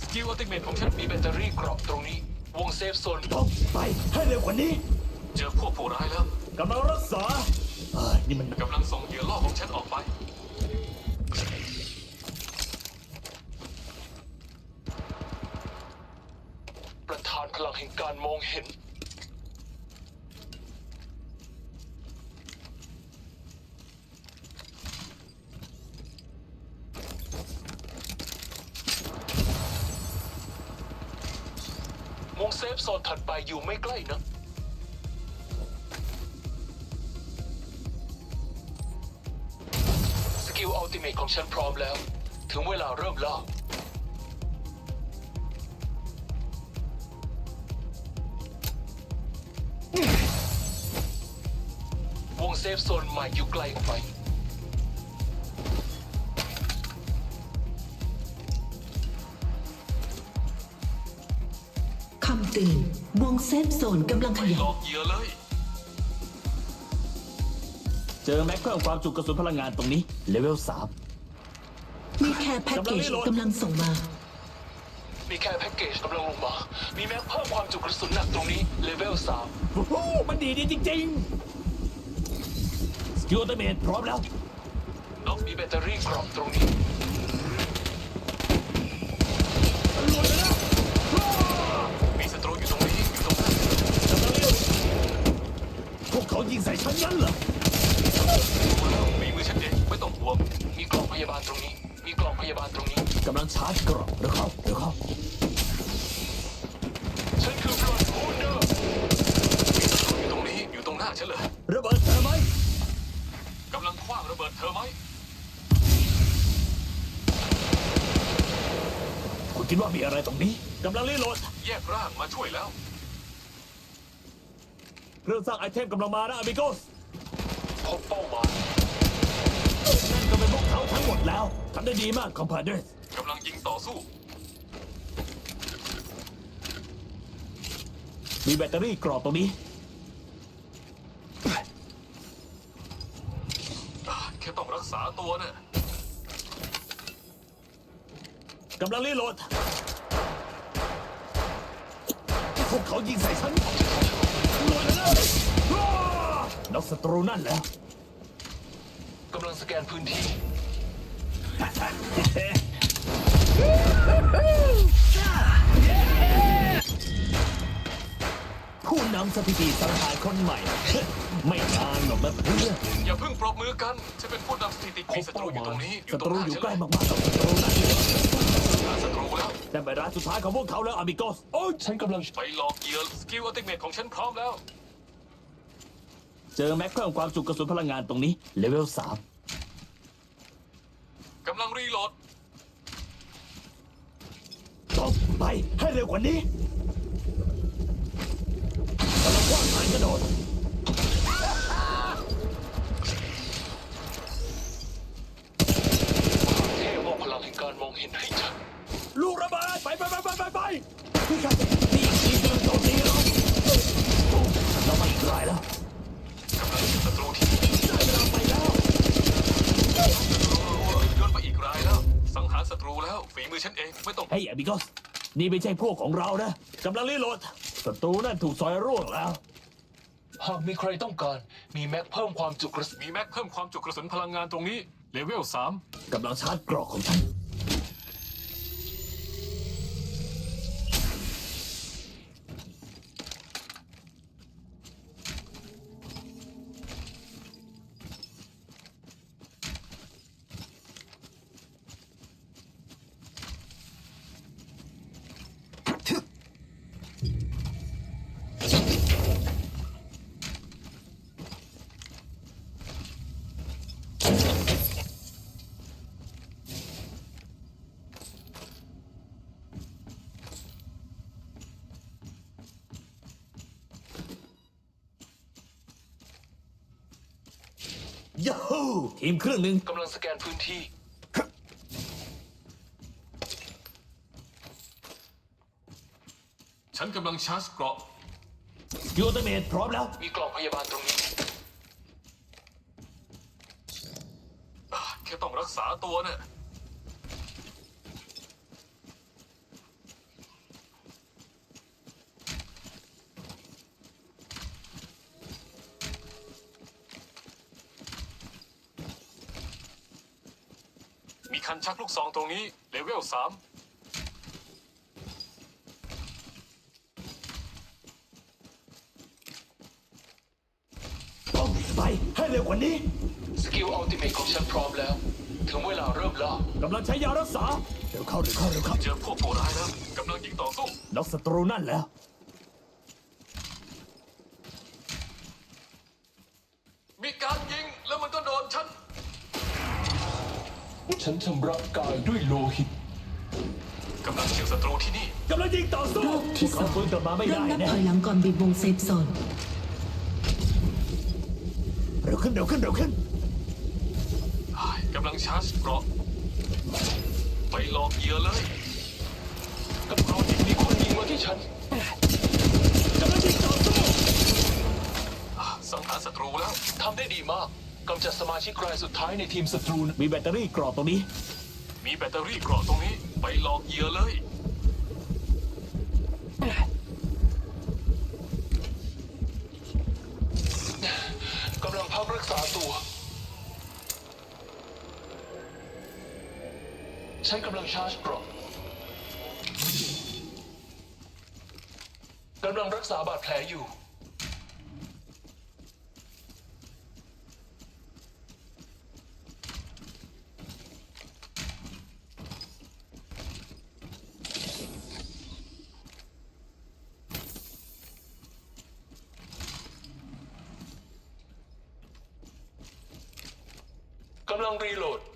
สกิลอัลติเมทของฉันมีแบตเตอรี่เกรอบตรงนี้ วงเซฟโซนต้องไปให้เร็วกว่านี้ เจอพวกผู้ร้ายแล้วกำลังรักษาเอ้ยนี่มันกำลังส่งเหยื่อล่อของฉันออกไป ประธานพลังแห่งการมองเห็น ซฟโซนถัดไปอยู่ไม่ใกล้นะ สกิลอัลติเมทของฉันพร้อมแล้ว ถึงเวลาเริ่มล่าวงเซฟโซนใหม่อยู่ไกลออกไป ตือนวงเซฟโซนกำลังขไปหลยาอยกเหยื่อเลย เจอแม็กเพิ่มความจุกระสุนพลังงานตรงนี้ เลเวลสามมีแค่แพ็กเกจกำลังส่งมา มีแค่แพ็กเกจกำลังลงมา มีแม็กเพิ่มความจุกระสุนหนักตรงนี้ เลเวล3โอ้โหมันดีดีจริงๆสกิลอัลติเมทพร้อมแล้ว นกมีแบตเตอรี่กรอบตรงนี้ ยิงใส่ฉันงั้นเหรอมาแล้วมีมือฉันเองไม่ต้องห่วงมีกล่องพยาบาลตรงนี้ มีกล่องพยาบาลตรงนี้กำลังชาร์จกรอบเร็วเข้าเร็วเข้าฉันคือบลอดฮูนเดอร์มีศัตรูอยู่ตรงนี้อยู่ตรงหน้าฉันเลยระเบิดเธอไหมกำลังคว้างระเบิดเธอไหมคุณคิดว่ามีอะไรตรงนี้กำลังรีโหลดแยกร่างมาช่วยแล้ว เครื่องสร้างไอเทมกำลังมานะอ m มิโกสพบเป้าหมายนั่นก็เป็นพวกเขาทั้งหมดแล้วทำได้ดีมากคอมพาเดสกำลังยิงต่อสู้ มีแบตเตอรี่กรอบตรงนี้อ่าแค่ต้องรักษาตัวน่ะกำลังรีโหลด พวกเขายิงใส่ฉันรวยแล้วนะอ้านอกศัตรูนั่นแหละกำลังสแกนพื้นที่ ผู้นำสถิติสังหารคนใหม่ ไม่นานหรอกนะเพื่อนอย่าเพิ่งปรบมือกันฉันเป็นผู้นำสถิติมีศัตรูอยู่ตรงนี้ศัตรูอยู่ใกล้มากมากๆกับศัตรูนั่นศั ตรูแล้วแต่เวลาสุดท้ายของพวกเขาแล้วอ m มิโกสโอ้ยฉันกำลังไปหลอกเหยื่อสกิลอัลติเมทของฉันพร้อมแล้ว เจอแม็กเพิ่มความจุกระสุนพลังงานตรงนี้เลเวลสามกำลังรีโหลดต้องไปให้เร็วกว่านี้กำลังว่างหายกระโดดเทมอบพลังแห่งการมองเห็นให้ฉัน ลูกระเบิดไปไปไปไปไปไปพี่ครับนี่อีกเรื่องโจมตีเราโอ้เราไม่อีกรายแล้วกำลังศัตรูที่ได้เวลาไปแล้วโยนไปอีกรายแล้ว สังหารศัตรูแล้วฝีมือฉันเองไม่ต้องเฮ้ยอ m มิโกสนี่ไม่ใช่พวกของเรานะกำลังรีโหลดศัตรูนั่นถูกซอยร่วงแล้วหากมีใครต้องการ มีแม็กเพิ่มความจุกระสุนมีแม็กเพิ่มความจุกระสุนพลังงานตรงนี้เลเวล3กำลังชาร์จกรอกของฉัน ทีมเครื่องหนึ่งกำลังสแกนพื้นที่กฉันกำลังชาร์จเกราะ ยูเตเมทพร้อมแล้ว มีกล่องพยาบาลตรงนี้อะแค่ต้องรักษาตัวน่ะ คันชักลูกซองตรงนี้เลเวลสามต้องไปให้เร็วกว่านี้ สกิลอัลติเมทของฉันพร้อมแล้ว ถึงเวลาเริ่มล่ากำลังใช้ยารักษา เร็วเข้าเร็วเข้าเร็วเข้าเจอพวกตัวร้ายแล้วกำลังยิงต่อสู้น็อกศัตรูนั่นแล้ว มีการยิงแล้วมันก็โดนฉัน ฉันชำระกายด้วยโลหิตกำลังเชียงศัตรูที่นี่กำลังยิงต่อสู้รอบที่สเขาองฟื้นกลับมาไม่เริ่ได้มนับแน่ถอยหลังก่อนบีบวงเซฟโซนเร็วขึ้นเร็วขึ้นเร็วขึ้นกำลังชาร์จเกราะไปหลอกเหยื่อเลย กับกรอนมีคนยิงมาที่ฉัน กำลังยิงต่อสู้ อะสังหารศัตรูแล้ว ทำได้ดีมาก กำจัดสมาชิกรายสุดท้ายในทีมศัตรูนะมีแบตเตอรี่กรอบตรงนี้ มีแบตเตอรี่เกราะตรงนี้ ไปหลอกเหยื่อเลย กำลังพักรักษาตัวฉันกำลังชาร์จเกรอบกำลังรักษาบาดแผลอยู่ กำลังรีโหลด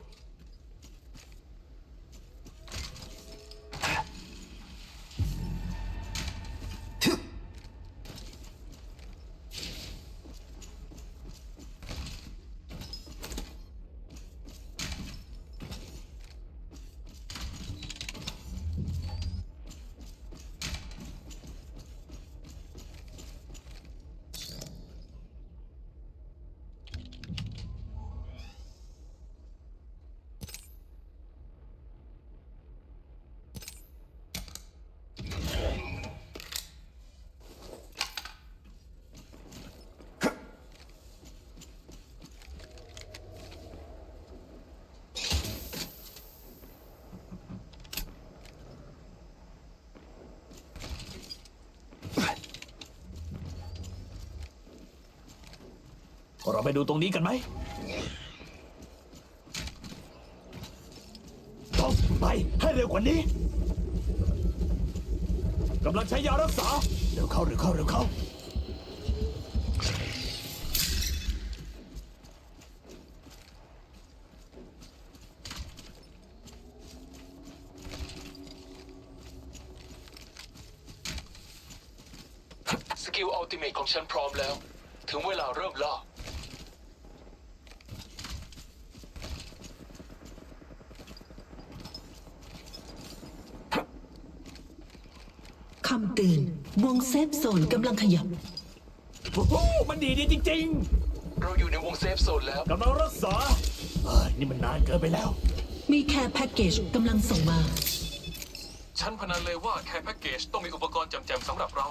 เราไปดูตรงนี้กันไหมต้องไปให้เร็วกว่านี้กำลังใช้ยารักษา เร็วเข้าเร็วเข้าเร็วเข้า สกิลอัลติเมทของฉันพร้อมแล้ว ถึงเวลาเริ่มล่า คำเตือนวง เซฟโซนกำลังขยับ โอ้โหมันดีดีจริง เราอยู่ในวงเซฟโซนแล้ว ๆกำลังรักษาเอ้ยนี่มันนานเกินไปแล้ว มีแค่แพ็กเกจกำลังส่งมา ฉันพนันเลยว่าแค่แพ็กเกจต้องมีอุปกรณ์จำๆสำหรับเรา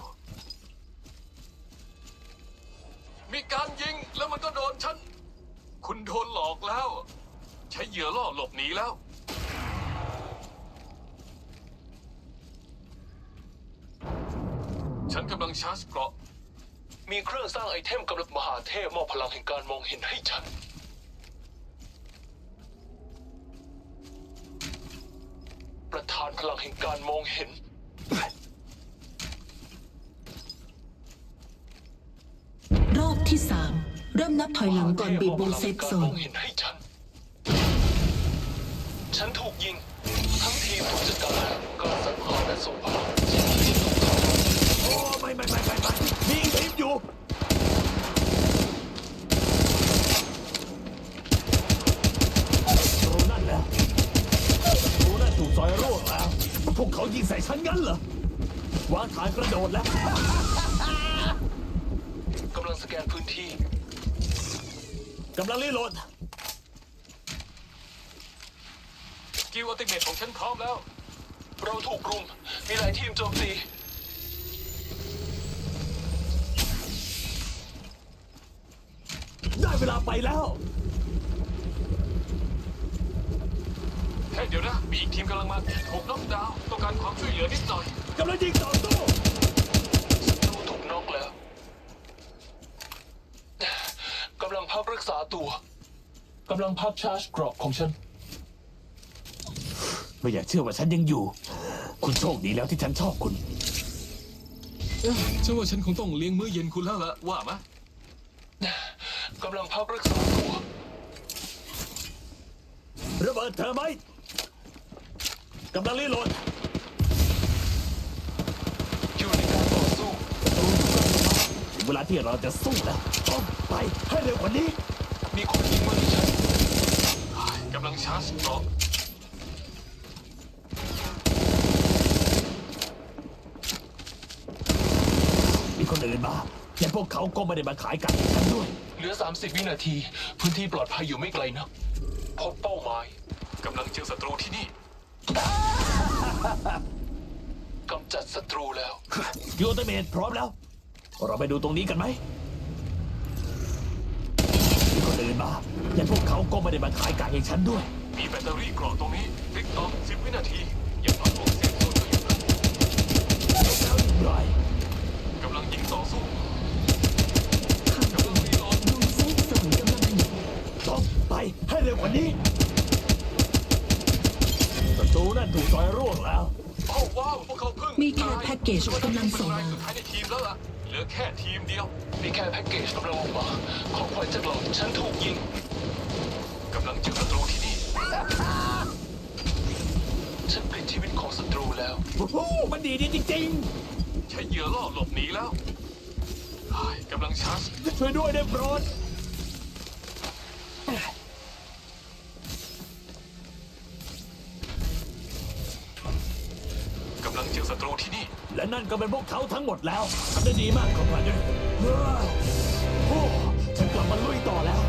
มีการยิงแล้วมันก็โดนฉัน คุณโดนหลอกแล้ว ใช้เหยื่อล่อหลบหนีแล้ว ฉันกำลังชาร์จเกราะ มีเครื่องสร้างไอเทมกำลังมหาเทพมอบพลังแห่งการมองเห็นให้ฉัน ประธานพลังแห่งการมองเห็น รอบที่สามเริ่มนับถอยหลังก่อนบีบวงเซฟโซการมนองเห็นให้ฉัน ฉันถูกยิง ทั้งทีมถูกจัดการการสังหารและส่งพลังโอ้ ไม่ไม่ไม่ไม่ไม่มีอีกทีมอยู่ รู้นั่นแหละรู้นั่นถูกซอยร่วงแล้ว พวกเขายิงใส่ฉันงั้นเหรอ วางฐานกระโดดแล้ว กำลังสแกนพื้นที่ กำลังรีโหลด กิลอัติเมทของฉันพร้อมแล้ว เราถูกรุมมีหลายทีมโจมตี ได้เวลาไปแล้ว เฮ้ยเดี๋ยวนะ มีอีกทีมกำลังมาถูกน็อกดาวน์ต้องการความช่วยเหลือนิดหน่อยกำลังยิงต่อสู้ศัตรูถูกน็อกแล้วกำลังพักรักษาตัวกำลังพักชาร์จเกรอบของฉัน ไม่อยากเชื่อว่าฉันยังอยู่ คุณโชคดีแล้วที่ฉันชอบคุณฉันว่าฉันคงต้องเลี้ยงมื้อเย็นคุณแล้วละว่ามะ กำลังพักรักษาตัว ระเบิดเธอไหมกำลังรีโหลดอยู่ในการต่อสู้ ถึงเวลาที่เราจะสู้แล้วต้องไปให้เร็วกว่านี้ มีคนยิงมาที่ฉันกำลังชาร์จเกราะมีคนอื่นมาแต่พวกเขาก็ไม่ได้มาขายไก่ให้ฉันด้วยเห ลือ 30 วินาที พื้นที่ปลอดภัยอยู่ไม่ไกลนะพบเป้าหมายกำลังเจอศัตรูที่นี่กำจัดศัตรูแล้ว ยูเตเมนพร้อมแล้ว เราไปดูตรงนี้กันไหมมีคนอื่นมาแต่พวกเขาก็ไม่ได้มาขายไก่ให้ฉันด้วย มีแบตเตอรี่เกราะตรงนี้ติ๊กต็อก10 วินาที อย่างน้อยผมเซฟโซนก็อยู่นะแล้วอีกหน่อย กำลังยิงต่อสู้ ข่าวด่วนวงเซฟโซนกำลังขยับ ต้องไป ให้เร็วกว่านี้ประตูนั่นถูกซอยร่วงแล้วโอ้ว้าวพวกเขาเพิ่งมีแค่แพ็กเกจกำลังส่งรายมา สุดท้ายในทีมแล้วล่ะ เหลือแค่ทีมเดียว มีแค่แพ็กเกจกำลังลงมาของขวัญจากเราฉันถูกยิงกำลังเจอศัตรูที่นี่ ฉันปลิดชีวิตของศัตรูแล้ว โอ้โหมันดีดีจริงใช้เหยื่อล่อหลบหนีแล้วเฮ้ยกำลังชาร์จๆ ช่วยด้วยได้โปรด ศัตรูที่นี่ และนั่นก็เป็นพวกเขาทั้งหมดแล้วทำได้ดีมากขอบคุณด้วยเฮ้ยโอ้ฉันกลับมาลุยต่อแล้ว